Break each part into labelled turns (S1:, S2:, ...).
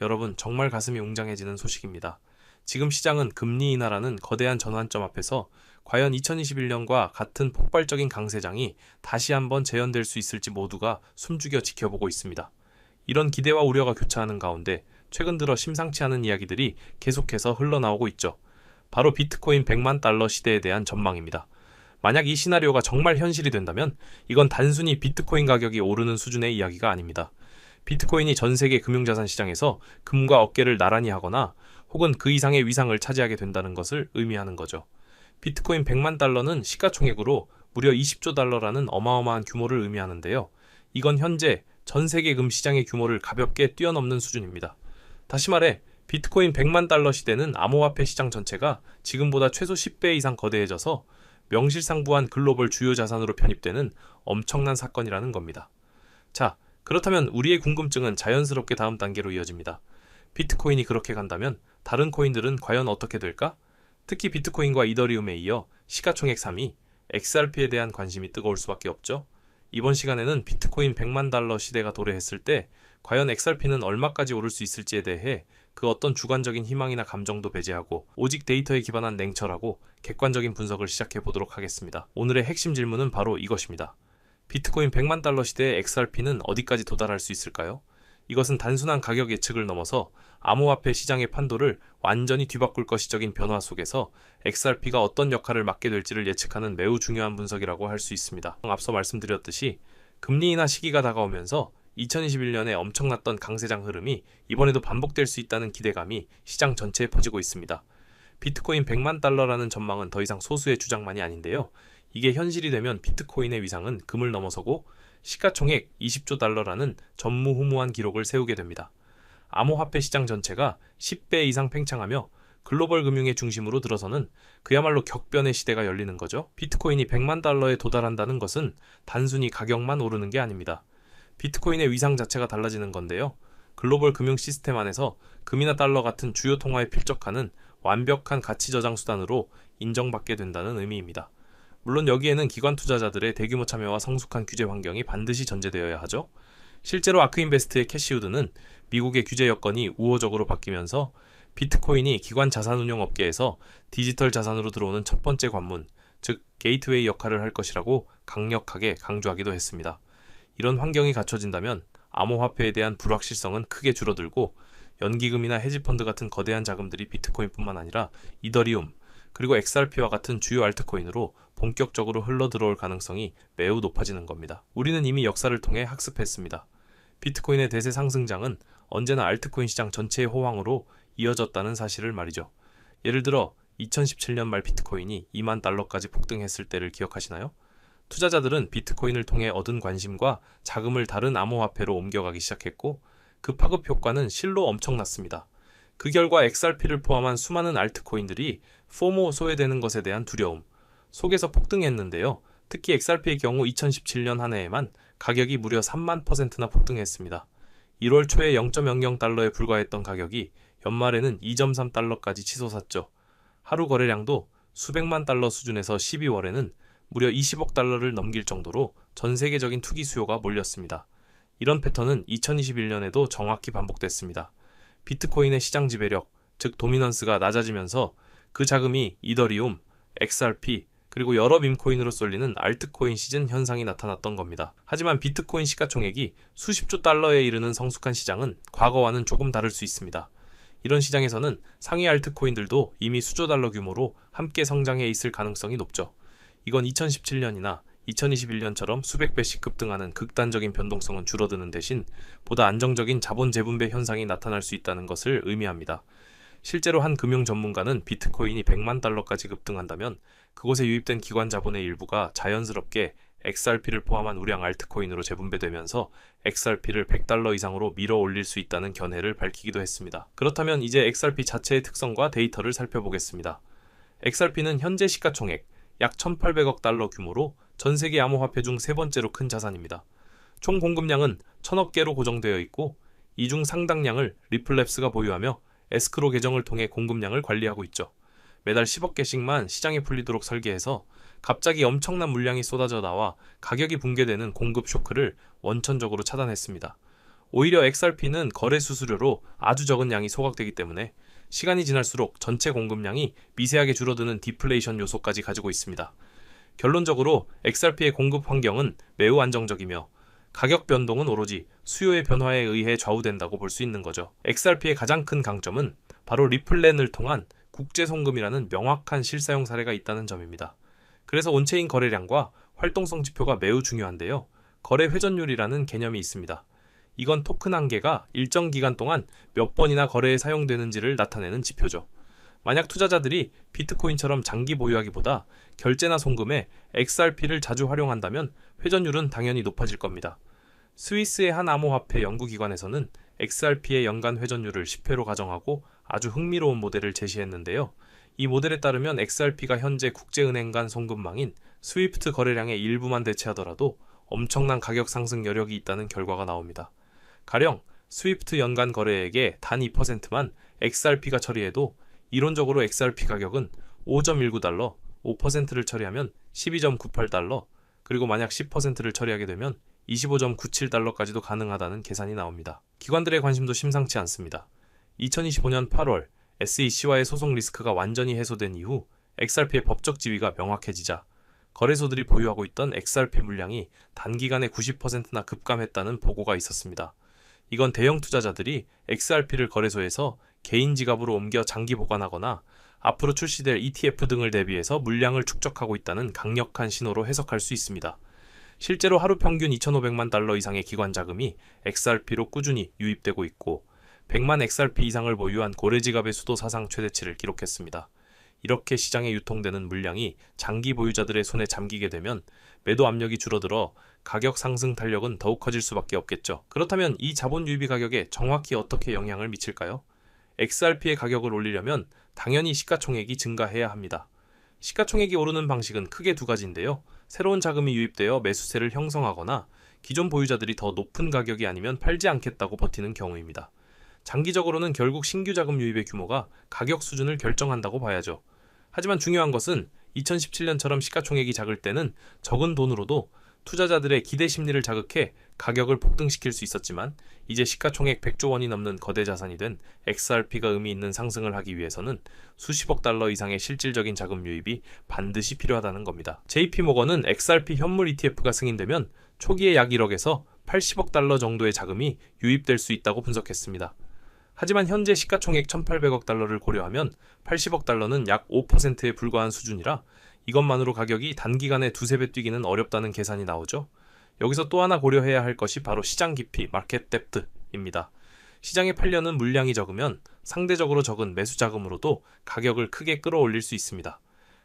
S1: 여러분 정말 가슴이 웅장해지는 소식입니다. 지금 시장은 금리 인하라는 거대한 전환점 앞에서 과연 2021년과 같은 폭발적인 강세장이 다시 한번 재현될 수 있을지 모두가 숨죽여 지켜보고 있습니다. 이런 기대와 우려가 교차하는 가운데 최근 들어 심상치 않은 이야기들이 계속해서 흘러나오고 있죠. 바로 비트코인 100만 달러 시대에 대한 전망입니다. 만약 이 시나리오가 정말 현실이 된다면 이건 단순히 비트코인 가격이 오르는 수준의 이야기가 아닙니다. 비트코인이 전 세계 금융자산 시장에서 금과 어깨를 나란히 하거나 혹은 그 이상의 위상을 차지하게 된다는 것을 의미하는 거죠. 비트코인 100만 달러는 시가총액으로 무려 20조 달러라는 어마어마한 규모를 의미하는데요. 이건 현재 전 세계 금 시장의 규모를 가볍게 뛰어넘는 수준입니다. 다시 말해 비트코인 100만 달러 시대는 암호화폐 시장 전체가 지금보다 최소 10배 이상 거대해져서 명실상부한 글로벌 주요 자산으로 편입되는 엄청난 사건이라는 겁니다. 자, 그렇다면 우리의 궁금증은 자연스럽게 다음 단계로 이어집니다. 비트코인이 그렇게 간다면 다른 코인들은 과연 어떻게 될까? 특히 비트코인과 이더리움에 이어 시가총액 3위, XRP에 대한 관심이 뜨거울 수밖에 없죠. 이번 시간에는 비트코인 100만 달러 시대가 도래했을 때 과연 XRP는 얼마까지 오를 수 있을지에 대해 그 어떤 주관적인 희망이나 감정도 배제하고 오직 데이터에 기반한 냉철하고 객관적인 분석을 시작해 보도록 하겠습니다. 오늘의 핵심 질문은 바로 이것입니다. 비트코인 100만 달러 시대의 XRP는 어디까지 도달할 수 있을까요? 이것은 단순한 가격 예측을 넘어서 암호화폐 시장의 판도를 완전히 뒤바꿀 것이적인 변화 속에서 XRP가 어떤 역할을 맡게 될지를 예측하는 매우 중요한 분석이라고 할 수 있습니다. 앞서 말씀드렸듯이 금리 인하 시기가 다가오면서 2021년에 엄청났던 강세장 흐름이 이번에도 반복될 수 있다는 기대감이 시장 전체에 퍼지고 있습니다. 비트코인 100만 달러라는 전망은 더 이상 소수의 주장만이 아닌데요. 이게 현실이 되면 비트코인의 위상은 금을 넘어서고 시가총액 20조 달러라는 전무후무한 기록을 세우게 됩니다. 암호화폐 시장 전체가 10배 이상 팽창하며 글로벌 금융의 중심으로 들어서는 그야말로 격변의 시대가 열리는 거죠. 비트코인이 100만 달러에 도달한다는 것은 단순히 가격만 오르는 게 아닙니다. 비트코인의 위상 자체가 달라지는 건데요. 글로벌 금융 시스템 안에서 금이나 달러 같은 주요 통화에 필적하는 완벽한 가치 저장 수단으로 인정받게 된다는 의미입니다. 물론 여기에는 기관 투자자들의 대규모 참여와 성숙한 규제 환경이 반드시 전제되어야 하죠. 실제로 아크인베스트의 캐시우드는 미국의 규제 여건이 우호적으로 바뀌면서 비트코인이 기관 자산 운용 업계에서 디지털 자산으로 들어오는 첫 번째 관문, 즉 게이트웨이 역할을 할 것이라고 강력하게 강조하기도 했습니다. 이런 환경이 갖춰진다면 암호화폐에 대한 불확실성은 크게 줄어들고 연기금이나 헤지펀드 같은 거대한 자금들이 비트코인뿐만 아니라 이더리움, 그리고 XRP와 같은 주요 알트코인으로 본격적으로 흘러 들어올 가능성이 매우 높아지는 겁니다. 우리는 이미 역사를 통해 학습했습니다. 비트코인의 대세 상승장은 언제나 알트코인 시장 전체의 호황으로 이어졌다는 사실을 말이죠. 예를 들어 2017년 말 비트코인이 2만 달러까지 폭등했을 때를 기억하시나요? 투자자들은 비트코인을 통해 얻은 관심과 자금을 다른 암호화폐로 옮겨가기 시작했고 그 파급 효과는 실로 엄청났습니다. 그 결과 XRP를 포함한 수많은 알트코인들이 포모 소외되는 것에 대한 두려움 속에서 폭등했는데요. 특히 XRP의 경우 2017년 한 해에만 가격이 무려 3만 퍼센트나 폭등했습니다. 1월 초에 0.00달러에 불과했던 가격이 연말에는 2.3달러까지 치솟았죠. 하루 거래량도 수백만 달러 수준에서 12월에는 무려 20억 달러를 넘길 정도로 전 세계적인 투기 수요가 몰렸습니다. 이런 패턴은 2021년에도 정확히 반복됐습니다. 비트코인의 시장 지배력, 즉 도미넌스가 낮아지면서 그 자금이 이더리움, XRP, 그리고 여러 밈코인으로 쏠리는 알트코인 시즌 현상이 나타났던 겁니다. 하지만 비트코인 시가총액이 수십조 달러에 이르는 성숙한 시장은 과거와는 조금 다를 수 있습니다. 이런 시장에서는 상위 알트코인들도 이미 수조 달러 규모로 함께 성장해 있을 가능성이 높죠. 이건 2017년이나 2021년처럼 수백 배씩 급등하는 극단적인 변동성은 줄어드는 대신 보다 안정적인 자본 재분배 현상이 나타날 수 있다는 것을 의미합니다. 실제로 한 금융 전문가는 비트코인이 100만 달러까지 급등한다면 그곳에 유입된 기관 자본의 일부가 자연스럽게 XRP를 포함한 우량 알트코인으로 재분배되면서 XRP를 100달러 이상으로 밀어 올릴 수 있다는 견해를 밝히기도 했습니다. 그렇다면 이제 XRP 자체의 특성과 데이터를 살펴보겠습니다. XRP는 현재 시가총액 약 1,800억 달러 규모로 전 세계 암호화폐 중 세 번째로 큰 자산입니다. 총 공급량은 천억 개로 고정되어 있고 이 중 상당량을 리플랩스가 보유하며 에스크로 계정을 통해 공급량을 관리하고 있죠. 매달 10억 개씩만 시장에 풀리도록 설계해서 갑자기 엄청난 물량이 쏟아져 나와 가격이 붕괴되는 공급 쇼크를 원천적으로 차단했습니다. 오히려 XRP는 거래 수수료로 아주 적은 양이 소각되기 때문에 시간이 지날수록 전체 공급량이 미세하게 줄어드는 디플레이션 요소까지 가지고 있습니다. 결론적으로 XRP의 공급 환경은 매우 안정적이며 가격 변동은 오로지 수요의 변화에 의해 좌우된다고 볼 수 있는 거죠. XRP의 가장 큰 강점은 바로 리플랜을 통한 국제 송금이라는 명확한 실사용 사례가 있다는 점입니다. 그래서 온체인 거래량과 활동성 지표가 매우 중요한데요. 거래 회전율이라는 개념이 있습니다. 이건 토큰 한 개가 일정 기간 동안 몇 번이나 거래에 사용되는지를 나타내는 지표죠. 만약 투자자들이 비트코인처럼 장기 보유하기보다 결제나 송금에 XRP를 자주 활용한다면 회전율은 당연히 높아질 겁니다. 스위스의 한 암호화폐 연구기관에서는 XRP의 연간 회전율을 10회로 가정하고 아주 흥미로운 모델을 제시했는데요. 이 모델에 따르면 XRP가 현재 국제은행 간 송금망인 스위프트 거래량의 일부만 대체하더라도 엄청난 가격 상승 여력이 있다는 결과가 나옵니다. 가령 스위프트 연간 거래액의 단 2%만 XRP가 처리해도 이론적으로 XRP 가격은 5.19달러, 5%를 처리하면 12.98달러, 그리고 만약 10%를 처리하게 되면 25.97달러까지도 가능하다는 계산이 나옵니다. 기관들의 관심도 심상치 않습니다. 2025년 8월 SEC와의 소송 리스크가 완전히 해소된 이후 XRP의 법적 지위가 명확해지자 거래소들이 보유하고 있던 XRP 물량이 단기간에 90%나 급감했다는 보고가 있었습니다. 이건 대형 투자자들이 XRP를 거래소에서 개인 지갑으로 옮겨 장기 보관하거나 앞으로 출시될 ETF 등을 대비해서 물량을 축적하고 있다는 강력한 신호로 해석할 수 있습니다. 실제로 하루 평균 2,500만 달러 이상의 기관 자금이 XRP로 꾸준히 유입되고 있고 100만 XRP 이상을 보유한 고래 지갑의 수도 사상 최대치를 기록했습니다. 이렇게 시장에 유통되는 물량이 장기 보유자들의 손에 잠기게 되면 매도 압력이 줄어들어 가격 상승 탄력은 더욱 커질 수밖에 없겠죠. 그렇다면 이 자본 유입 가격에 정확히 어떻게 영향을 미칠까요? XRP의 가격을 올리려면 당연히 시가총액이 증가해야 합니다. 시가총액이 오르는 방식은 크게 두 가지인데요. 새로운 자금이 유입되어 매수세를 형성하거나 기존 보유자들이 더 높은 가격이 아니면 팔지 않겠다고 버티는 경우입니다. 장기적으로는 결국 신규 자금 유입의 규모가 가격 수준을 결정한다고 봐야죠. 하지만 중요한 것은 2017년처럼 시가총액이 작을 때는 적은 돈으로도 투자자들의 기대 심리를 자극해 가격을 폭등시킬 수 있었지만 이제 시가총액 100조 원이 넘는 거대 자산이 된 XRP가 의미 있는 상승을 하기 위해서는 수십억 달러 이상의 실질적인 자금 유입이 반드시 필요하다는 겁니다. JP모건은 XRP 현물 ETF가 승인되면 초기에 약 1억에서 80억 달러 정도의 자금이 유입될 수 있다고 분석했습니다. 하지만 현재 시가총액 1,800억 달러를 고려하면 80억 달러는 약 5%에 불과한 수준이라 이것만으로 가격이 단기간에 두세 배 뛰기는 어렵다는 계산이 나오죠. 여기서 또 하나 고려해야 할 것이 바로 시장 깊이, 마켓 뎁트입니다. 시장에 팔려는 물량이 적으면 상대적으로 적은 매수 자금으로도 가격을 크게 끌어올릴 수 있습니다.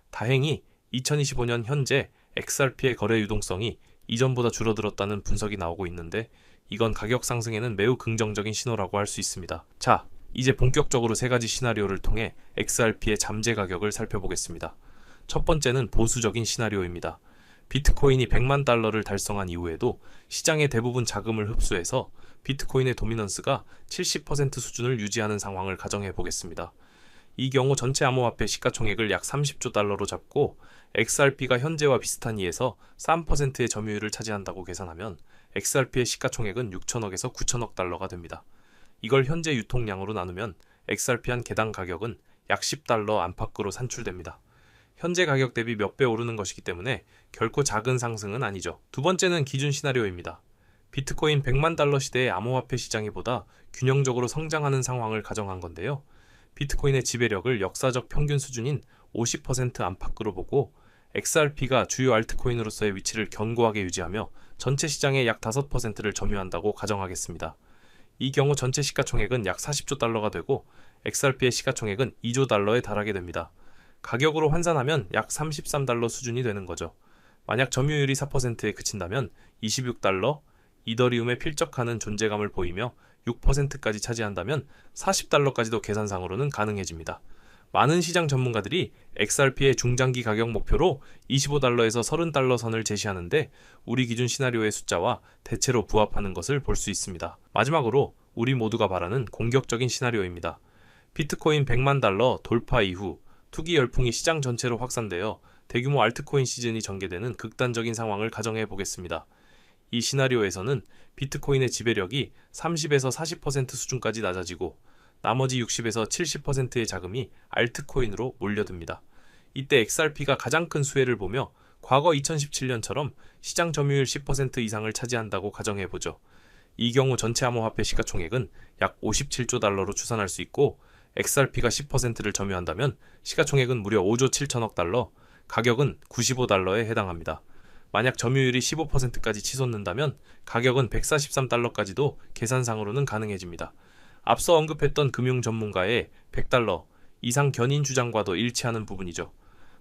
S1: 다행히 2025년 현재 XRP의 거래 유동성이 이전보다 줄어들었다는 분석이 나오고 있는데 이건 가격 상승에는 매우 긍정적인 신호라고 할 수 있습니다. 자, 이제 본격적으로 세 가지 시나리오를 통해 XRP의 잠재 가격을 살펴보겠습니다. 첫 번째는 보수적인 시나리오입니다. 비트코인이 100만 달러를 달성한 이후에도 시장의 대부분 자금을 흡수해서 비트코인의 도미넌스가 70% 수준을 유지하는 상황을 가정해 보겠습니다. 이 경우 전체 암호화폐 시가총액을 약 30조 달러로 잡고 XRP가 현재와 비슷한 이에서 3%의 점유율을 차지한다고 계산하면 XRP의 시가총액은 6천억에서 9천억 달러가 됩니다. 이걸 현재 유통량으로 나누면 XRP 한 개당 가격은 약 10달러 안팎으로 산출됩니다. 현재 가격 대비 몇 배 오르는 것이기 때문에 결코 작은 상승은 아니죠. 두 번째는 기준 시나리오입니다. 비트코인 100만 달러 시대의 암호화폐 시장이 보다 균형적으로 성장하는 상황을 가정한 건데요. 비트코인의 지배력을 역사적 평균 수준인 50% 안팎으로 보고 XRP가 주요 알트코인으로서의 위치를 견고하게 유지하며 전체 시장의 약 5%를 점유한다고 가정하겠습니다. 이 경우 전체 시가총액은 약 40조 달러가 되고 XRP의 시가총액은 2조 달러에 달하게 됩니다. 가격으로 환산하면 약 33달러 수준이 되는 거죠. 만약 점유율이 4%에 그친다면 26달러, 이더리움에 필적하는 존재감을 보이며 6%까지 차지한다면 40달러까지도 계산상으로는 가능해집니다. 많은 시장 전문가들이 XRP의 중장기 가격 목표로 25달러에서 30달러 선을 제시하는데 우리 기준 시나리오의 숫자와 대체로 부합하는 것을 볼 수 있습니다. 마지막으로 우리 모두가 바라는 공격적인 시나리오입니다. 비트코인 100만 달러 돌파 이후 투기 열풍이 시장 전체로 확산되어 대규모 알트코인 시즌이 전개되는 극단적인 상황을 가정해 보겠습니다. 이 시나리오에서는 비트코인의 지배력이 30에서 40% 수준까지 낮아지고 나머지 60에서 70%의 자금이 알트코인으로 몰려듭니다. 이때 XRP가 가장 큰 수혜를 보며 과거 2017년처럼 시장 점유율 10% 이상을 차지한다고 가정해 보죠. 이 경우 전체 암호화폐 시가총액은 약 57조 달러로 추산할 수 있고 XRP가 10%를 점유한다면 시가총액은 무려 5조 7천억 달러, 가격은 95달러에 해당합니다. 만약 점유율이 15%까지 치솟는다면 가격은 143달러까지도 계산상으로는 가능해집니다. 앞서 언급했던 금융 전문가의 100달러 이상 견인 주장과도 일치하는 부분이죠.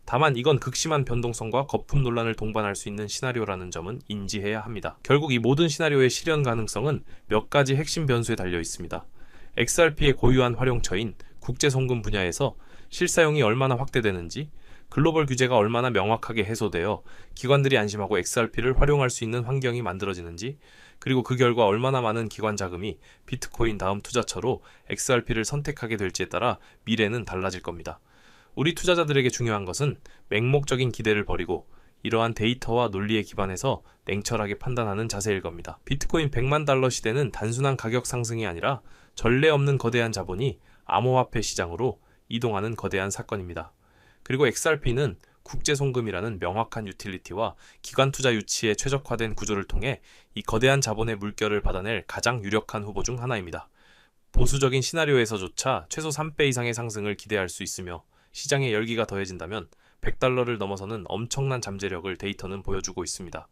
S1: 다만 이건 극심한 변동성과 거품 논란을 동반할 수 있는 시나리오라는 점은 인지해야 합니다. 결국 이 모든 시나리오의 실현 가능성은 몇 가지 핵심 변수에 달려 있습니다. XRP의 고유한 활용처인 국제 송금 분야에서 실사용이 얼마나 확대되는지, 글로벌 규제가 얼마나 명확하게 해소되어 기관들이 안심하고 XRP를 활용할 수 있는 환경이 만들어지는지, 그리고 그 결과 얼마나 많은 기관 자금이 비트코인 다음 투자처로 XRP를 선택하게 될지에 따라 미래는 달라질 겁니다. 우리 투자자들에게 중요한 것은 맹목적인 기대를 버리고 이러한 데이터와 논리에 기반해서 냉철하게 판단하는 자세일 겁니다. 비트코인 100만 달러 시대는 단순한 가격 상승이 아니라 전례 없는 거대한 자본이 암호화폐 시장으로 이동하는 거대한 사건입니다. 그리고 XRP는 국제 송금이라는 명확한 유틸리티와 기관 투자 유치에 최적화된 구조를 통해 이 거대한 자본의 물결을 받아낼 가장 유력한 후보 중 하나입니다. 보수적인 시나리오에서조차 최소 3배 이상의 상승을 기대할 수 있으며 시장의 열기가 더해진다면 100달러를 넘어서는 엄청난 잠재력을 데이터는 보여주고 있습니다.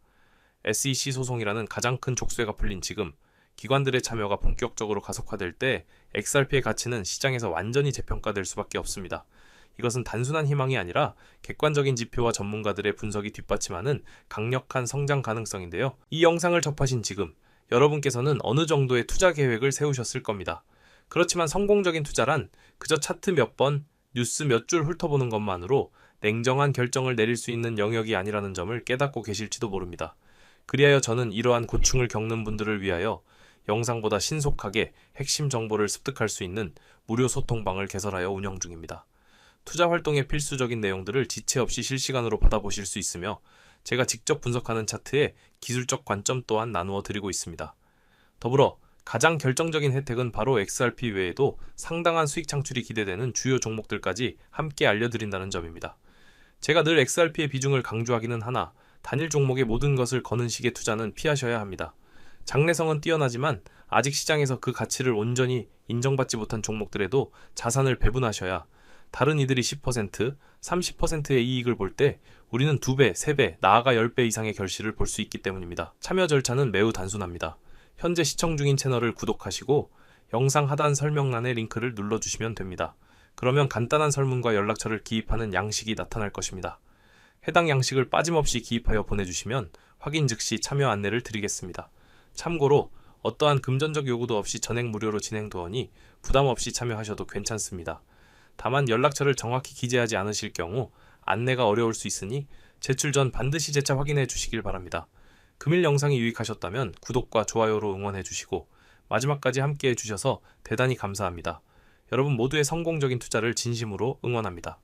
S1: SEC 소송이라는 가장 큰 족쇄가 풀린 지금 기관들의 참여가 본격적으로 가속화될 때 XRP의 가치는 시장에서 완전히 재평가될 수밖에 없습니다. 이것은 단순한 희망이 아니라 객관적인 지표와 전문가들의 분석이 뒷받침하는 강력한 성장 가능성인데요. 이 영상을 접하신 지금 여러분께서는 어느 정도의 투자 계획을 세우셨을 겁니다. 그렇지만 성공적인 투자란 그저 차트 몇 번, 뉴스 몇 줄 훑어보는 것만으로 냉정한 결정을 내릴 수 있는 영역이 아니라는 점을 깨닫고 계실지도 모릅니다. 그리하여 저는 이러한 고충을 겪는 분들을 위하여 영상보다 신속하게 핵심 정보를 습득할 수 있는 무료 소통방을 개설하여 운영 중입니다. 투자 활동에 필수적인 내용들을 지체 없이 실시간으로 받아보실 수 있으며 제가 직접 분석하는 차트에 기술적 관점 또한 나누어 드리고 있습니다. 더불어 가장 결정적인 혜택은 바로 XRP 외에도 상당한 수익 창출이 기대되는 주요 종목들까지 함께 알려드린다는 점입니다. 제가 늘 XRP의 비중을 강조하기는 하나 단일 종목의 모든 것을 거는 식의 투자는 피하셔야 합니다. 장래성은 뛰어나지만 아직 시장에서 그 가치를 온전히 인정받지 못한 종목들에도 자산을 배분하셔야 다른 이들이 10%, 30%의 이익을 볼 때 우리는 2배, 3배, 나아가 10배 이상의 결실을 볼 수 있기 때문입니다. 참여 절차는 매우 단순합니다. 현재 시청 중인 채널을 구독하시고 영상 하단 설명란의 링크를 눌러주시면 됩니다. 그러면 간단한 설문과 연락처를 기입하는 양식이 나타날 것입니다. 해당 양식을 빠짐없이 기입하여 보내주시면 확인 즉시 참여 안내를 드리겠습니다. 참고로 어떠한 금전적 요구도 없이 전액 무료로 진행되오니 부담 없이 참여하셔도 괜찮습니다. 다만 연락처를 정확히 기재하지 않으실 경우 안내가 어려울 수 있으니 제출 전 반드시 재차 확인해 주시길 바랍니다. 금일 영상이 유익하셨다면 구독과 좋아요로 응원해 주시고 마지막까지 함께 해 주셔서 대단히 감사합니다. 여러분 모두의 성공적인 투자를 진심으로 응원합니다.